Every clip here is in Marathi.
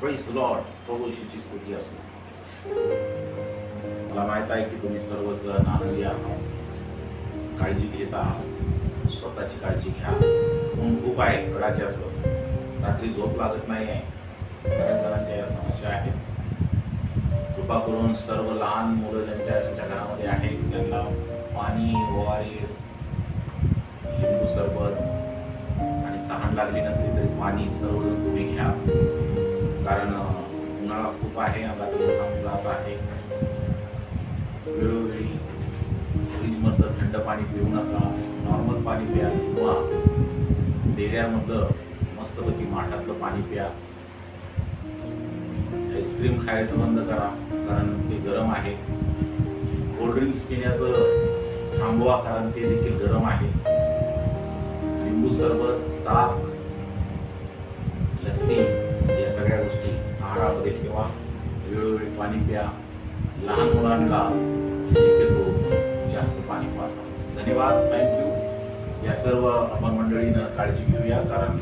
प्రైज लॉर्ड प्रभू येशूची स्तुती असो. मला माहीत आहे की तुम्ही सर्वजण आनंदी आहात. काळजी घेत आहात. स्वतःची काळजी घ्या. ऊन खूप आहे कडाक्याचं रात्री झोप लागत नाही आहे बऱ्याच जणांच्या या समस्या आहेत. कृपा करून सर्व लहान मुलं ज्यांच्या ज्यांच्या घरामध्ये आहेत त्यांना पाणी ओ आर एस लिंबू सरबत आणि तहान लागली नसली तरी पाणी सर्वजण तुम्ही घ्या. कारण उन्हाळा खूप आहे आता काम जात आहे. वेळोवेळी फ्रीजमधलं थंड पाणी पिऊ नका नॉर्मल पाणी प्या किंवा डेऱ्यामधलं मस्तपैकी माठातलं पाणी प्या. आईस्क्रीम खायचं बंद करा कारण ते गरम आहे. कोल्ड्रिंक्स पिण्याचं थांबवा कारण ते देखील गरम आहे. लिंबू सरबत ताक लस्सी सगळ्या गोष्टी. आहारामध्ये ठेवा. वेळोवेळी पाणी प्या. लहान मुलांना शक्यतो जास्त पाणी पाजा. धन्यवाद. थँक्यू या सर्व आपण मंडळीनं काळजी घेऊया कारण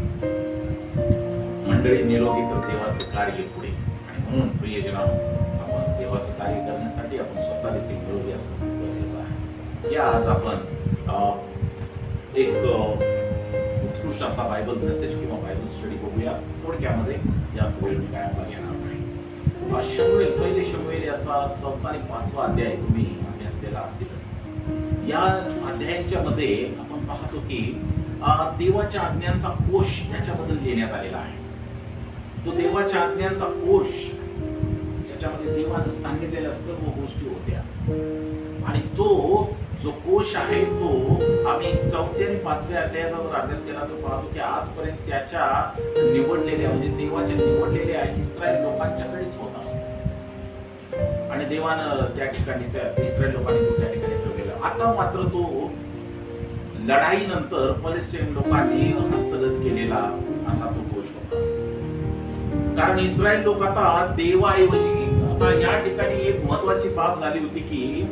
मंडळी निरोगी तर देवाचं कार्य पुढे. आणि म्हणून प्रियजना आपण देवाचं कार्य करण्यासाठी आपण स्वतः देखील निरोगी असणं गरजेचं आहे. या आज आपण एक उत्कृष्ट असा बायबल मेसेज किंवा बायबल स्टडी बघूया. थोडक्यामध्ये जास्त वेळ मी काय आपला घेणार नाही. अं, पहिले शमुएल याचा चौथा आणि पाचवा अध्याय तुम्ही अभ्यासलेला असतीलच. या अध्यायांच्या मध्ये आपण पाहतो की देवाच्या आज्ञांचा कोश याच्याबद्दल लिहिण्यात आलेला आहे. तो देवाच्या आज्ञांचा कोश ज्याच्यामध्ये देवानं सांगितलेल्या सर्व गोष्टी होत्या. आणि तो जो कोश आहे तो आम्ही चौथ्या आणि पाचव्या अध्यायाचा जर अभ्यास केला तर पाहतो की आजपर्यंत त्याच्या निवडलेल्या म्हणजे देवाच्या निवडलेल्या इस्रायल लोकांच्याकडेच होता. आणि देवानं त्या ठिकाणी त्या इस्रायल लोकांनी तो त्या ठिकाणी ठेवलेला. आता मात्र तो लढाईनंतर पॅलेस्टाईन लोकांनी हस्तगत केलेला असा तो कोश होता. कारण इस्रायल लोक आता देवाऐवजी आता या ठिकाणी एक महत्वाची बाब झाली होती की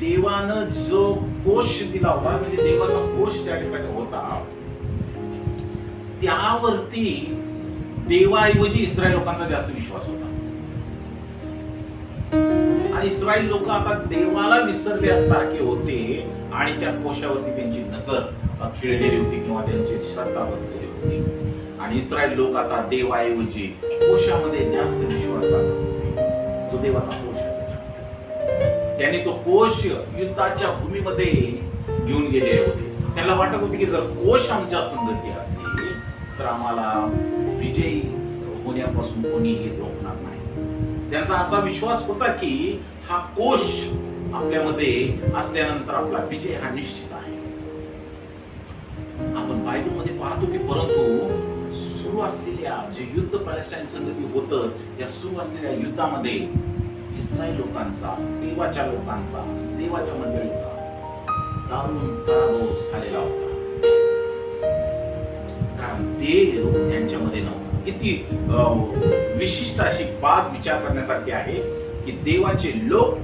देवानं जो कोश दिला होता म्हणजे देवाचा कोश त्या ठिकाणी होता त्यावरती देवाऐवजी इस्रायल लोकांचा जास्त विश्वास होता. आणि इस्रायल लोक आता देवाला विसरल्यासारखे होते आणि त्या कोशावरती त्यांची नजर खिळलेली होती किंवा त्यांची श्रद्धा बसलेली होती. आणि इस्रायल लोक आता देवाऐवजी कोशामध्ये जास्त विश्वास टाकत होते. जो देवाचा कोश त्यांनी तो कोश युद्धाच्या भूमीमध्ये घेऊन गेले होते. त्यांना वाटत होते की जर कोश आमच्या संगती असतील तर आम्हाला विजयी होण्यापासून कोणीही रोखणार नाही. त्यांचा असा विश्वास होता की हा कोश आपल्यामध्ये असल्यानंतर आपला विजय हा निश्चित आहे. आपण बायबलमध्ये पाहतो की परंतु सुरू असलेल्या जे युद्ध पॅलेस्टाईन संगती होतं त्या सुरू असलेल्या युद्धामध्ये इस्रायल लोकांचा देवाच्या लोकांचा देवाच्या मंडळीचा दारुण पराभव झालेला होता. कारण देव त्यांच्यामध्ये नव्हता. किती विशिष्ट अशी बाब विचार करण्यासारखी आहे की देवाचे लोक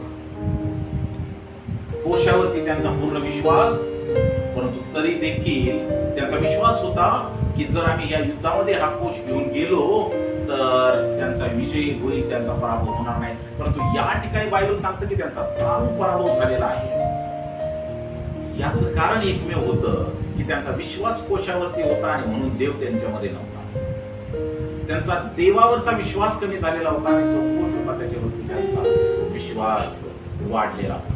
कोशावरती त्यांचा पूर्ण विश्वास परंतु तरी देखील त्यांचा विश्वास होता की जर आम्ही या युद्धामध्ये हा कोश घेऊन गेलो तर त्यांचा विजय होईल त्यांचा पराभव होणार नाही. परंतु या ठिकाणी बायबल सांगतं की त्यांचा दारू पराभव झालेला आहे. याच कारण एकमेव होतं की त्यांचा विश्वास कोशावरती होता आणि म्हणून देव त्यांच्यामध्ये नव्हता. त्यांचा देवावरचा विश्वास कमी झालेला होता आणि जो कोश होता त्याच्यावरती त्यांचा विश्वास वाढलेला होता.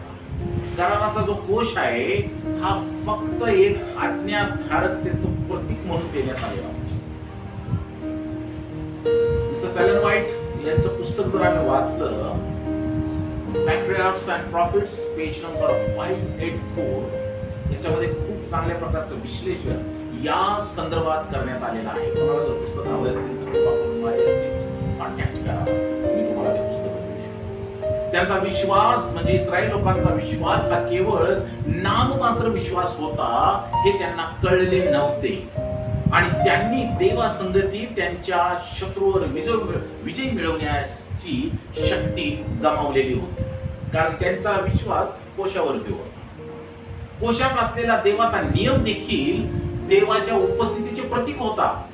कराराचा जो कोश आहे हा फक्त एक आज्ञाधारकतेचं प्रतीक म्हणून देण्यात आलेला होता. मिस्टर सॅलन व्हाईट यांचं पुस्तक जर आम्ही वाचलं patriarchs and prophets page number five eight four याच्यामध्ये खूप चांगल्या प्रकारचं विश्लेषण या संदर्भात करण्यात आलेलं आहे. कोणाला जर पुस्तक हवं असतील तर कॉन्टॅक्ट करा. मी तुम्हाला ते पुस्तक देऊ शकतो. त्यांचा विश्वास म्हणजे इस्रायल लोकांचा विश्वास हा केवळ नाममात्र विश्वास होता हे त्यांना कळले नव्हते. आणि त्यांनी देवासंगती त्यांच्या शत्रूवर विजय विजय मिळवण्याची शक्ती गमावलेली होती. कारण त्यांचा विश्वास कोशावरती होता. कोशात असलेला देवाचा नियम देखील देवाच्या उपस्थितीचे प्रतीक होता.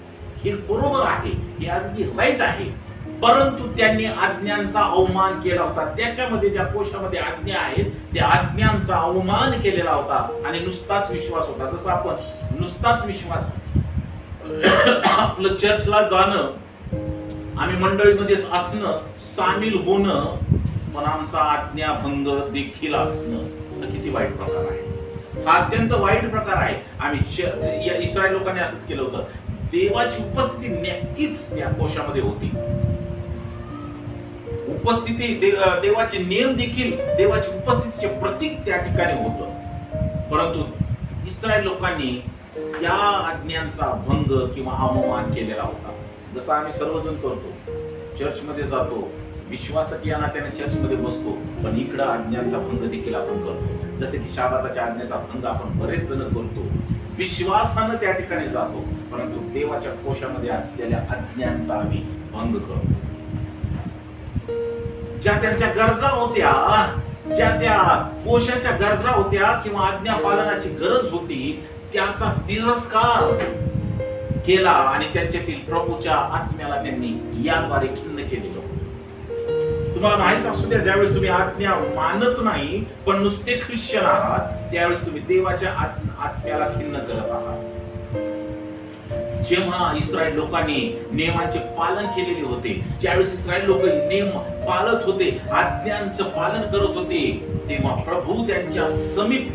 हे बरोबर आहे हे अगदी राईट आहे. परंतु त्यांनी आज्ञांचा अवमान केला होता. त्याच्यामध्ये ज्या कोशामध्ये आज्ञा आहेत त्या आज्ञांचा अवमान केलेला होता. आणि नुसताच विश्वास होता. जसं आपण नुसताच विश्वास आपलं चर्चला जाणं आम्ही मंडळीमध्ये असणं सामील होणं पण आमचा आज्ञाभंग देखील असणं हा किती वाईट प्रकार आहे. हा अत्यंत वाईट प्रकार आहे. आम्ही या इस्रायल लोकांनी असंच केलं होतं. देवाची उपस्थिती नक्कीच या कोशामध्ये होती. उपस्थिती दे- देवाचे नियम देखील देवाची उपस्थितीचे प्रतीक त्या ठिकाणी होतं. परंतु इस्रायल लोकांनी त्या आज्ञांचा भंग किंवा अवमान केलेला होता. जसं आम्ही सर्वजण करतो. चर्चमध्ये जातो. विश्वासकीय नात्याने चर्चमध्ये बसतो. पण इकडं आज्ञांचा भंग देखील आपण करतो. जसे की शाबाताच्या आज्ञेचा भंग आपण बरेच जण करतो. विश्वासानं त्या ठिकाणी जातो. परंतु देवाच्या कोशामध्ये असलेल्या आज्ञांचा आम्ही भंग करतो. ज्या त्यांच्या गरजा होत्या ज्या त्या कोशाच्या गरजा होत्या किंवा आज्ञा पालनाची गरज होती त्याचा तिरस्कार केला आणि त्यांच्यातील प्रभूच्या आत्म्याला त्यांनी याद्वारे खिन्न केलेलं. तुम्हाला माहीत असू द्या ज्यावेळेस तुम्ही आज्ञा मानत नाही पण नुसते ख्रिश्चन आहात त्यावेळेस तुम्ही देवाच्या आत्म- आत्म्याला खिन्न करत आहात. जेव्हा इस्रायल लोकांनी नियमांचे पालन केलेले होते ज्यावेळेस इस्रायल लोक नियम पाळत होते आज्ञांचं पालन करत होते तेव्हा प्रभू त्यांच्या समीप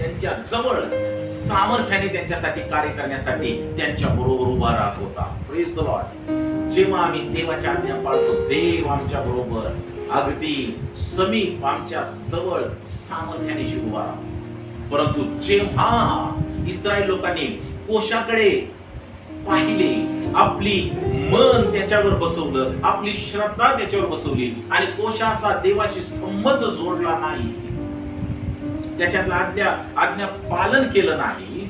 त्यांच्या जवळ सामर्थ्याने त्यांच्यासाठी कार्य करण्यासाठी त्यांच्या बरोबर उभा राहत होता. प्रेज द लॉर्ड जेव्हा आम्ही देवाच्या आज्ञा पाळतो देव आमच्या बरोबर अगदी समीप आमच्या जवळ सामर्थ्याने उभा राहतो. परंतु जेव्हा इस्रायल लोकांनी कोशाकडे पाहिले आपली मन त्याच्यावर बसवलं आपली श्रद्धा त्याच्यावर बसवली आणि कोशाचा देवाशी संबंध जोडला नाही त्याच्यातलं आज्ञा आज्ञा पालन केलं नाही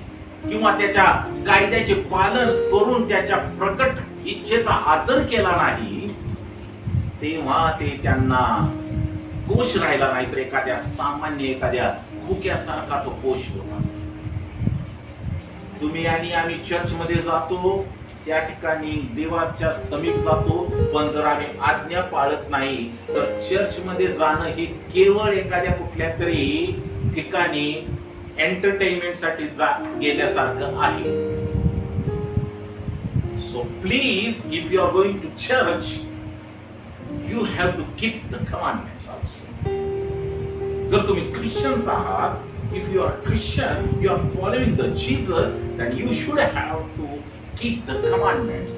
किंवा त्याच्या कायद्याचे पालन करून त्याच्या प्रकट इच्छेचा आदर केला नाही तेव्हा ते त्यांना कोश राहिला नाही तर एखाद्या सामान्य एखाद्या खोक्यासारखा तो कोश होता. तुम्ही आणि आम्ही चर्च मध्ये जातो त्या ठिकाणी देवाच्या समीप जातो पण जर आम्ही आज्ञा पाळत नाही तर चर्च मध्ये जाणं हे केवळ एखाद्या कुठल्या तरी ठिकाणी एंटरटेनमेंटसाठी जा गेल्यासारखं आहे. So please if you are going to church you have to keep the commandments also जर तुम्ही ख्रिश्चन्स आहात if you are Christian you are following the Jesus then you should have to keep the commandments.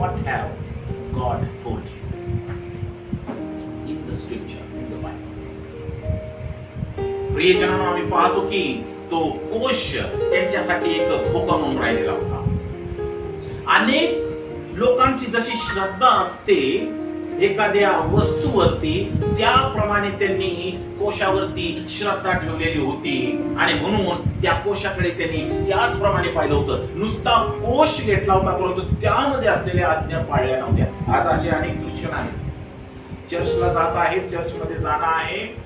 What have God told you? प्रियजनांना आम्ही पाहतो की तो कोश त्यांच्यासाठी एक खोका म्हणून राहिलेला होता. अनेक लोकांची जशी श्रद्धा असते एखाद्या वस्तूवरती त्याप्रमाणे त्यांनी कोशावरती श्रद्धा ठेवलेली होती. आणि म्हणून त्या कोशाकडे त्यांनी त्याचप्रमाणे पाहिलं होतं. नुसता कोश घेतला होता परंतु त्यामध्ये असलेल्या आज्ञा पाळल्या नव्हत्या. आज असे अनेक ख्रिश्चन आहेत. चर्चला जात आहेत चर्चमध्ये जाणं आहे.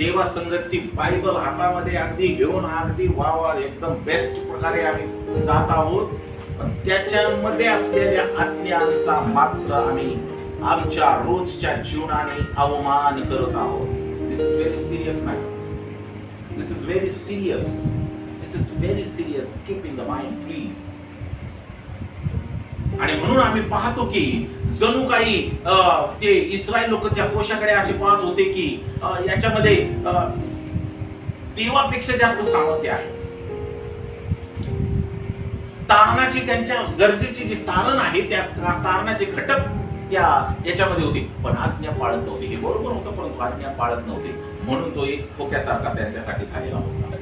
देवा संगती बायबल हातामध्ये अगदी घेऊन अगदी वा वा एकदम बेस्ट प्रकारे आम्ही जात आहोत. पण त्याच्यामध्ये असलेल्या आज्ञांचा मात्र आम्ही आमच्या रोजच्या जीवनाने अवमान करत आहोत. This is very serious matter this is very serious this is very serious keep in the mind please आणि म्हणून आम्ही पाहतो की जणू काही अं, ते इस्रायल लोक त्या कोशाकडे असे पाहत होते की याच्यामध्ये अं, देवापेक्षा जास्त सामर्थ्य आहे. तारणाची त्यांच्या गरजेची जी तारण आहे त्या तारणाचे घटक त्या याच्यामध्ये होते. पण आज्ञा पाळत नव्हते. हे बरोबर होतं परंतु आज्ञा पाळत नव्हते. म्हणून तो एक खोक्यासारखा त्यांच्यासाठी झालेला होता.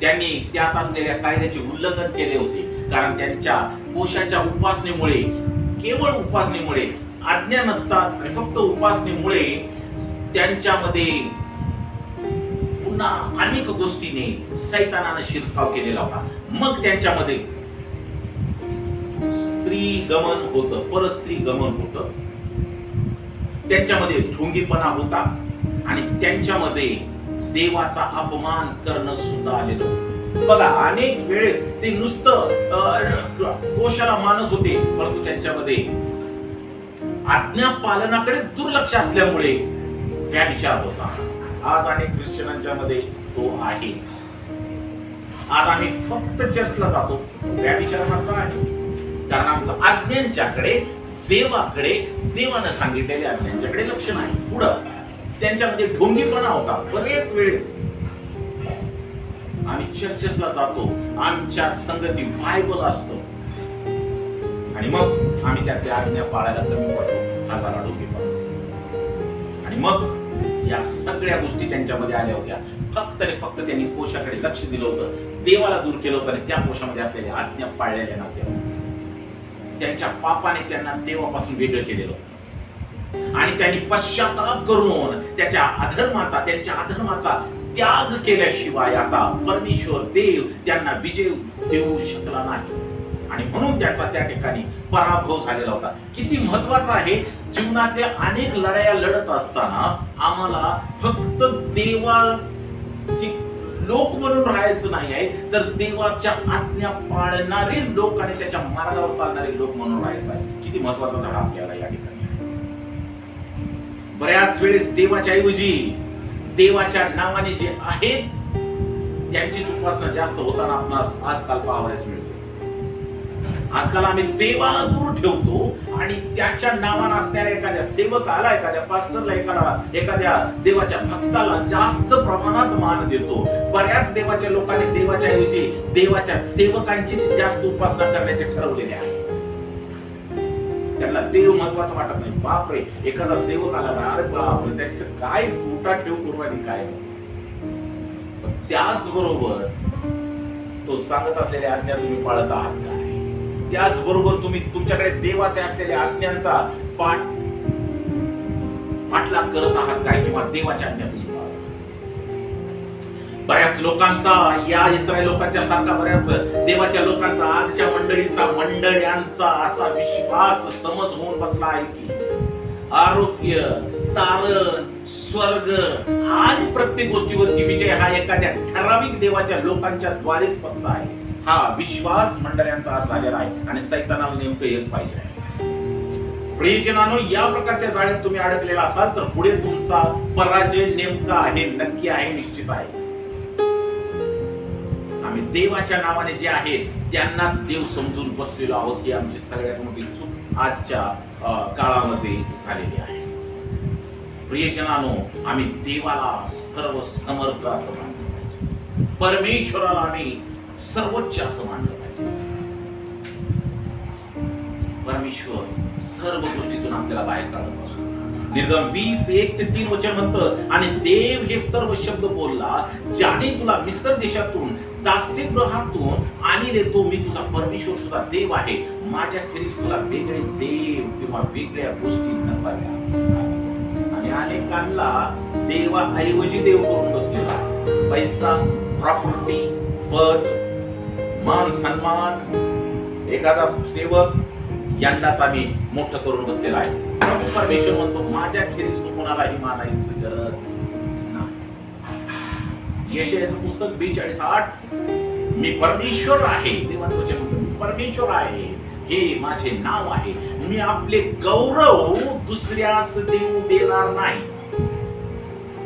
त्यांनी त्यात असलेल्या कायद्याचे उल्लंघन केले होते. कारण त्यांच्या कोशाच्या उपासनेमुळे केवळ उपासनेमुळे आज्ञा नसतात आणि फक्त उपासनेमुळे त्यांच्यामध्ये पुन्हा अनेक गोष्टीने सैतानानं शिरकाव केलेला होता. मग त्यांच्यामध्ये स्त्री गमन होत परस्त्री गमन होत. त्यांच्यामध्ये ढोंगीपणा होता आणि त्यांच्यामध्ये देवाचा अपमान करणं सुद्धा आलेलं होतं. बघा अनेक वेळेत ते नुसतं अं, कोशाला मानत होते परंतु त्यांच्यामध्ये आज्ञा पालनाकडे दुर्लक्ष असल्यामुळे व्याविचार होता. आज अनेक ख्रिश्चनांच्या मध्ये तो आहे. आज आम्ही फक्त चर्चला जातो व्याविचार मात्र आहे. कारण आमचं आज्ञांच्याकडे देवाकडे देवानं सांगितलेल्या आज्ञांच्याकडे लक्ष नाही. पुढं त्यांच्यामध्ये ढोंगीपणा होता बरेच वेळेस. आम्ही चर्चेसला जातो. आमच्या संगती बायबल असतो. आणि मग आम्ही त्यातल्या आज्ञा पाळायला कमी पडतो. हजारा ढोंगीपणा आणि मग या सगळ्या गोष्टी त्यांच्यामध्ये आल्या होत्या. फक्त आणि फक्त त्यांनी कोशाकडे लक्ष दिलं होतं. देवाला दूर केलं होतं आणि त्या कोशामध्ये असलेल्या आज्ञा पाळलेल्या नव्हत्या. त्यांच्या पापाने त्यांना देवापासून वेगळं केलेलं होतं. आणि त्यांनी पश्चाताप करून त्याच्या अधर्माचा त्यांच्या अधर्माचा त्याग केल्याशिवाय आता परमेश्वर देव त्यांना विजय देऊ शकला नाही. आणि म्हणून त्याचा त्या ठिकाणी पराभव झालेला होता. किती महत्त्वाचा आहे जीवनातल्या अनेक लढाया लढत असताना आम्हाला फक्त देवाची लोक म्हणून राहायचं नाही आहे तर देवाच्या आज्ञा पाळणारे लोक आणि त्याच्या मार्गावर चालणारे लोक म्हणून राहायचं आहे. किती महत्त्वाचा धडा आपल्याला या ठिकाणी बऱ्याच वेळेस देवाच्या ऐवजी देवाच्या नावाने जे आहेत त्यांचीच उपासना जास्त होताना आपणास आजकाल पाहावयास मिळते. आजकाल आम्ही देवाला दूर ठेवतो आणि त्याच्या नावानं असणाऱ्या एखाद्या सेवकाला एखाद्या पास्टरला एखादा एखाद्या देवाच्या भक्ताला जास्त प्रमाणात मान देतो. बऱ्याच देवाच्या लोकांनी देवाच्या ऐवजी देवाच्या सेवकांचीच जास्त उपासना करण्याचे ठरवलेले आहे. त्यांना देव महत्वाचं वाटत नाही. बापरे एखादा सेवक आला ना अरे बापरे त्यांचं काय कुटा ठेव कुर्बानी काय? त्याच त्याचबरोबर तो सांगत असलेल्या आज्ञा तुम्ही पाळत आहात काय त्याचबरोबर तुम्ही तुमच्याकडे देवाचे असलेल्या आज्ञांचा पाठ पाठलाग करत आहात काय किंवा देवाच्या आज्ञापासून बऱ्याच लोकांचा या इस्रायल लोकांच्या सारखा बऱ्याच देवाच्या लोकांचा आजच्या मंडळीचा मंडळ्यांचा असा विश्वास समज होऊन बसला आहे की आरोग्य तारण स्वर्ग आणि प्रत्येक गोष्टीवरती विजय हा एखाद्या ठराविक देवाच्या लोकांच्या द्वारेच फक्त आहे. हा विश्वास मंडळ्यांचा आज झालेला आहे आणि सैतानाला नेमकं हेच पाहिजे आहे. प्रियजनानो या प्रकारच्या जाळ्यात तुम्ही अडकलेला असाल तर पुढे तुमचा पराजय नेमका आहे नक्की आहे निश्चित आहे. आम्ही देवाच्या नावाने जे आहे त्यांनाच देव समजून बसलेलो आहोत ही आमची सगळ्यात मोठी चूक आजच्या काळामध्ये झालेली आहे. प्रियजनानो आम्ही देवाला सर्व समर्थ असं मानलं पाहिजे. परमेश्वराला आम्ही सर्वोच्च असं मानलं पाहिजे. परमेश्वर सर्व गोष्टीतून आपल्याला बाहेर काढत असतो निर्गम वीस एक ते तीन वचन म्हणत आणि देव हे सर्व शब्द बोलला ज्याने तुला मिस्र देशातून दास्यगृहातून आणले तो मी तुझा परमेश्वर तुझा देव आहे. माझ्या खेरीज तुला वेगळे देव किंवा वेगळ्या गोष्टी नसाव्या. आणि अनेकांना देवाऐवजी देव करून बसलेला आहे. पैसा प्रॉपर्टी पद मान सन्मान एखादा सेवक यांनाच आम्ही मोठं करून बसलेला आहे. परमेश्वर म्हणतो माझ्या खेरीज तू कोणालाही मानायची गरज नाही यशयाचं पुस्तक बेचाळीस आठ. मी परमेश्वर आहे देवाचं वचन परमेश्वर आहे. हे माझे नाव आहे. मी आपले गौरव दुसऱ्यास देऊ देणार नाही.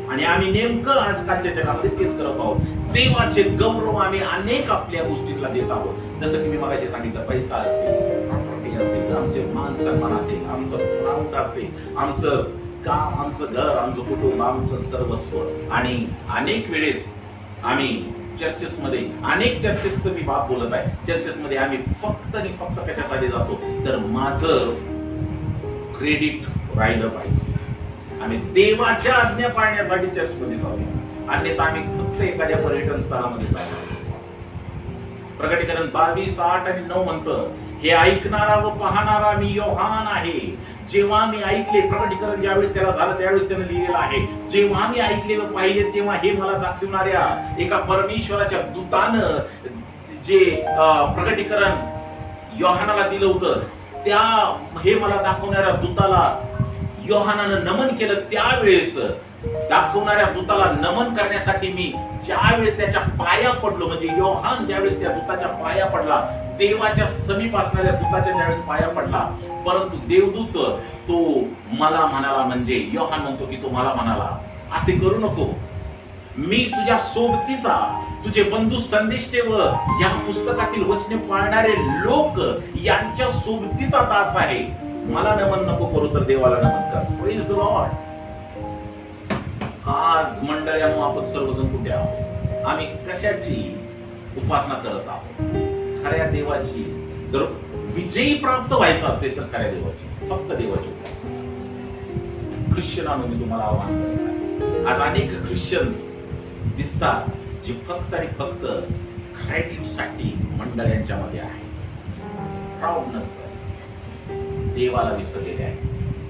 आणि आम्ही नेमकं आजकालच्या जगामध्ये तेच करत आहोत. देवाचे गौरव आम्ही अनेक आपल्या गोष्टींना देत आहोत. जसं की मी मगाशी सांगितलं पैसा असेल प्रॉपर्टी असेल आमचे मान सन्मान असेल आमचं प्राऊड असेल आमचं काम आमचं घर आमचं कुटुंब आमचं सर्वस्व. आणि अनेक वेळेस आम्ही चर्चेसमध्ये अनेक चर्चेसचं मी बाप बोलत आहे. चर्चेसमध्ये आम्ही फक्त आणि फक्त कशासाठी जातो? तर माझं क्रेडिट राहिलं पाहिजे. आम्ही देवाच्या आज्ञा पाळण्यासाठी चर्चमध्ये जातो अन्यथा आम्ही फक्त एखाद्या पर्यटन स्थळामध्ये जातो प्रकटीकरण बावीस आठ आणि नऊ म्हणतं हे ऐकणारा व पाहणारा मी योहान आहे. जेव्हा मी ऐकले प्रकटीकरण ज्यावेळेस त्याला झालं त्यावेळेस त्यानं लिहिलेलं आहे जेव्हा मी ऐकले व पाहिले तेव्हा हे मला दाखवणाऱ्या एका परमेश्वराच्या दूतानं जे प्रकटीकरण योहानाला दिलं होतं त्या हे मला दाखवणाऱ्या दूताला योहानानं नमन केलं त्यावेळेस दाखवणाऱ्या दूताला नमन करण्यासाठी मी ज्यावेळेस त्याच्या पाया पडलो म्हणजे योहान ज्यावेळेस त्या दूताच्या पाया पडला देवाच्या समीप असणाऱ्या दूताच्या ज्यावेळेस पाया पडला. परंतु देवदूत तो मला म्हणाला म्हणजे योहान म्हणतो की तो मला म्हणाला असे करू नको. मी तुझ्या सोबतीचा तुझे बंधू संदेश व या पुस्तकातील वचने पाळणारे लोक यांच्या सोबतीचा दास आहे. मला नमन नको करू तर देवाला नमन कर. प्लीज लॉर्ड आज मंडळांनो आपण सर्वजण कुठे आहोत? आम्ही कशाची उपासना करत आहोत? खऱ्या देवाची. जर विजयी प्राप्त व्हायचा असेल तर खऱ्या देवाची. फक्त देवाची उपासना. ख्रिश्चनांनो मी तुम्हाला आव्हान करत आज अनेक ख्रिश्चन्स दिसतात जे फक्त आणि फक्त क्रेडिटसाठी मंडळ्यांच्या मध्ये आहे प्राऊडनेस देवाला विसरलेले आहे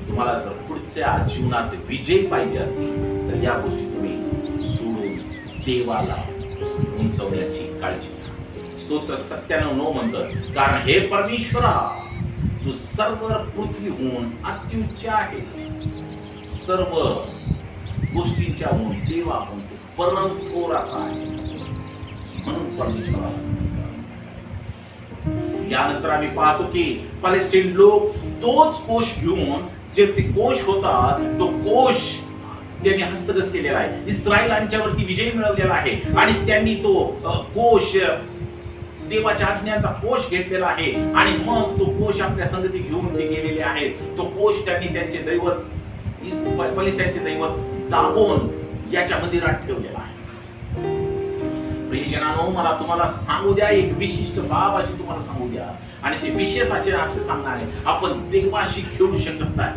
तुम्हाला जर पुढच्या जीवनात विजय पाहिजे असतील तर या गोष्टी तुम्ही सोडून देवाला उंचवण्याची काळजी स्तोत्र सत्यानं नो म्हणतं कारण हे परमेश्वरा तू सर्व पृथ्वीहून अत्युच्च आहेस. सर्व गोष्टींच्या होऊन देवा तू परम थोर असा आहे. म्हणून परमेश्वरा यानंतर आम्ही पाहतो की पॅलेस्टीन लोक तोच कोश घेऊन जे ते कोश होता तो कोश त्यांनी हस्तगत केलेला आहे. इस्रायलांच्यावरती विजय मिळवलेला आहे. आणि त्यांनी तो कोश देवाच्या आज्ञांचा कोश घेतलेला आहे. आणि मग तो कोश आपल्या संगती घेऊन ते गेलेले आहेत. तो कोश त्यांनी त्यांचे दैवत इस- पलिष्ठांचे दैवत दागोन याच्या मंदिरात ठेवलेला आहे. प्रियजनानो मला तुम्हाला सांगू द्या एक विशिष्ट बाब अशी तुम्हाला सांगू द्या. आणि ते विशेष असे असे सांगणार आहे आपण देवाशी खेळू शकत नाही.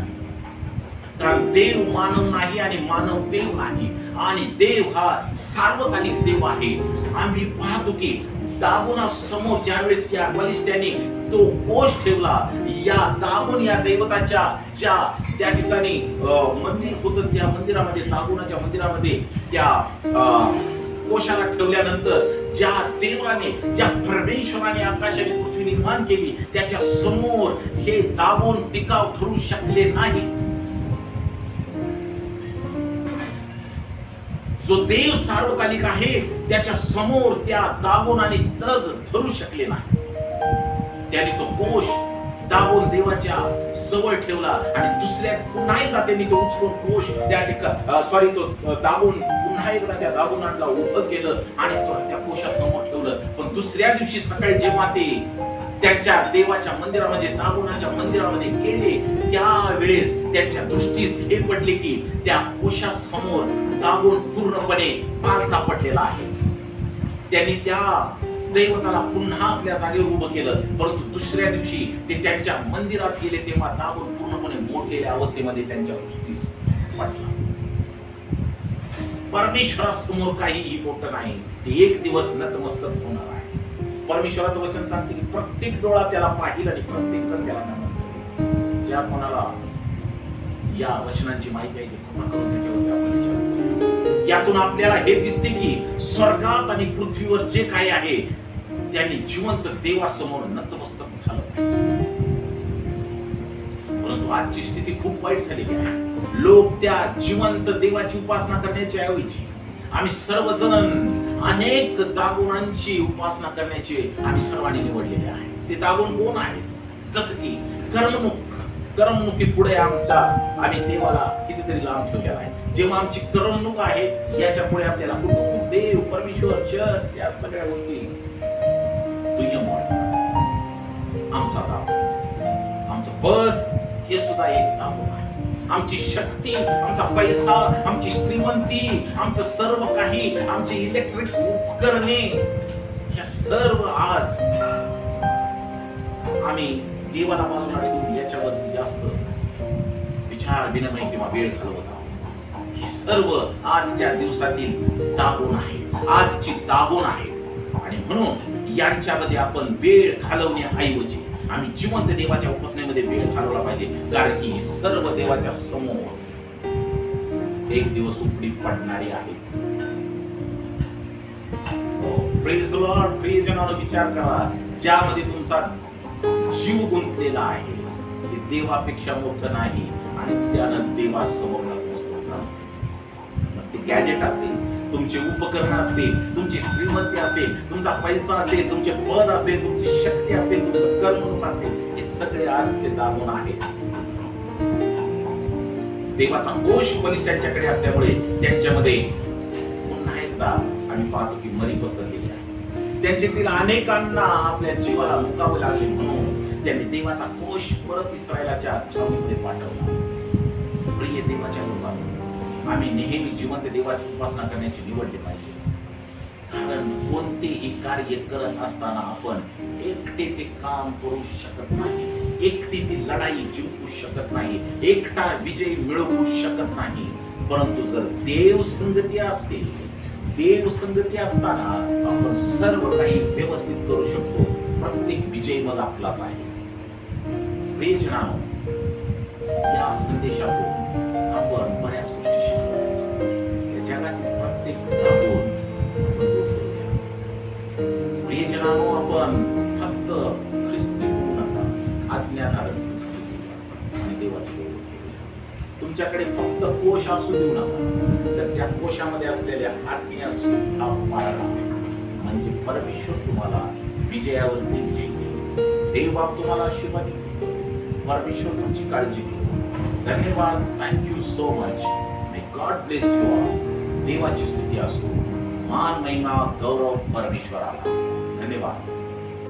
कारण देव मानव नाही आणि मानव देव नाही. आणि देव हा सार्वकालिक देव आहे. आम्ही पाहतो की दागोना समोर ज्यावेळेस या बलिष्ठांनी तो कोश ठेवला या दागोन या दैवताच्या ज्या त्या ठिकाणी अं, मंदिर होत त्या मंदिरामध्ये दागोनाच्या मंदिरामध्ये त्या अं, कोशाला ठेवल्यानंतर ज्या देवाने ज्या परमेश्वराने आकाशाने पृथ्वी निर्माण केली त्याच्यासमोर हे दाबून टिकाव ठरू शकले नाही जो देव सार्वकालिक आहे त्याच्यासमोर त्या दाबून आणि तग धरू शकले नाही. त्याने तो कोश दाबून देवाच्या जवळ ठेवला आणि दुसऱ्या पुन्हा एकदा त्यांनी तो उचलून कोश त्या ठिकाण सॉरी तो दाबून पुन्हा एकदा त्या दाबूनाला उभं केलं आणि तो त्या कोशासमोर ठेवलं. पण दुसऱ्या दिवशी सकाळी जेव्हा ते त्यांच्या देवाच्या मंदिरामध्ये दागोनाच्या मंदिरामध्ये गेले त्यावेळेस त्यांच्या दृष्टीस हे पडले की त्या कोशासमोर दागुण पूर्णपणे पालथा पडलेला आहे. त्यांनी त्या दैवताला पुन्हा आपल्या जागेवर उभं केलं परंतु दुसऱ्या दिवशी ते त्यांच्या मंदिरात गेले तेव्हा दाबून पूर्णपणे मोडलेल्या अवस्थेमध्ये त्यांच्या दृष्टीस पडला. परमेश्वरासमोर काहीही मोठं नाही. ते एक दिवस नतमस्तक होणार आहे. परमेश्वराचं वचन सांगते की प्रत्येक डोळा त्याला पाहिल आणि प्रत्येक जण त्याला ज्या कोणाला या वचनांची माहिती आहे कृपा करून त्याच्यावरती आपण यातून आपल्याला हे दिसते की स्वर्गात आणि पृथ्वीवर जे काही आहे त्यांनी जिवंत देवासमोर नतमस्तक झालं परंतु आजची स्थिती खूप वाईट झालेली आहे. लोक त्या जिवंत देवाची उपासना करण्याच्या ऐवजी आम्ही सर्वजण अनेक दागुणांची उपासना करण्याचे आम्ही सर्वांनी निवडलेले आहे. ते दागुण कोण आहे जसं की कर्ममुख करमणुकी पुढे आमचा आम्ही देवाला कितीतरी लांब ठेवलेला आहे. जेव्हा आमची करमणूक आहे याच्यापुढे आपल्याला कुटुंब देव परमेश्वर चर्च या सगळ्या गोष्टी दुय्यम आमचा दाब आमचं पद हे सुद्धा एक दाबून आमची शक्ती आमचा पैसा आमची श्रीमंती आमचं सर्व काही आमचे इलेक्ट्रिक उपकरणे या सर्व आज आम्ही देवाला बाजूला ठेवून याच्यावरती जास्त विचार विनिमय किंवा वेळ घालवत आहोत. ही सर्व आजच्या दिवसातील दाबून आहे. आजची दाबून आहे. आणि म्हणून यांच्यामध्ये आपण वेळ घालवण्याऐवजी आम्ही जिवंत देवाच्या उपासनेमध्ये वेळ घालवला पाहिजे. कारण की ही सर्व देवाच्या समोर एक दिवस उपडी पडणारी आहे. हो, विचार करा. ज्यामध्ये तुमचा जीव गुंतलेला आहे ते देवापेक्षा मोठं नाही आणि त्यानं देवासमोर ते गॅजेट असेल तुमचे उपकरण असतील तुमची श्रीमंती असेल तुमचा पैसा असेल तुमचे पद असेल तुमची शक्ती असेल तुमचं कर्मरूप असेल हे सगळे आजचे दाबून आहेत देवाचा कोश बलिष्ठ त्यांच्याकडे असल्यामुळे त्यांच्यामध्ये पुन्हा एकदा आम्ही पाहतो की मरी पसरलेली आहे. त्यांच्यातील अनेकांना आपल्या जीवाला मुकावे लागले म्हणून त्यांनी देवाचा कोश परत इस्रायलाच्या छावणीमध्ये पाठवला. प्रिय देवाच्या लोकांना आम्ही नेहमी जिवंत देवाची उपासना करण्याची निवडली पाहिजे. कारण कोणतेही कार्य करत असताना आपण एकटे ते काम करू शकत नाही. एकटी ती लढाई जिंकू शकत नाही. एकटा विजय मिळवू शकत नाही. परंतु जर देव संगती असते देव संगती असताना आपण सर्व काही व्यवस्थित करू शकतो. प्रत्येक विजय मग आपलाच आहे. प्रेज नाव तुमच्याकडे फक्त कोश असू देऊ नका. तर त्या कोशामध्ये असलेल्या आज्ञा सुद्धा पाळा म्हणजे परमेश्वर तुम्हाला विजयावरती विजय देईल. देवबाब तुम्हाला आशीर्वाद परमेश्वर तुमची काळजी घेईल. धन्यवाद. Thank you so much may God bless you all देवाची स्तुती असो. मान महिमा गौरव परमेश्वराला. धन्यवाद.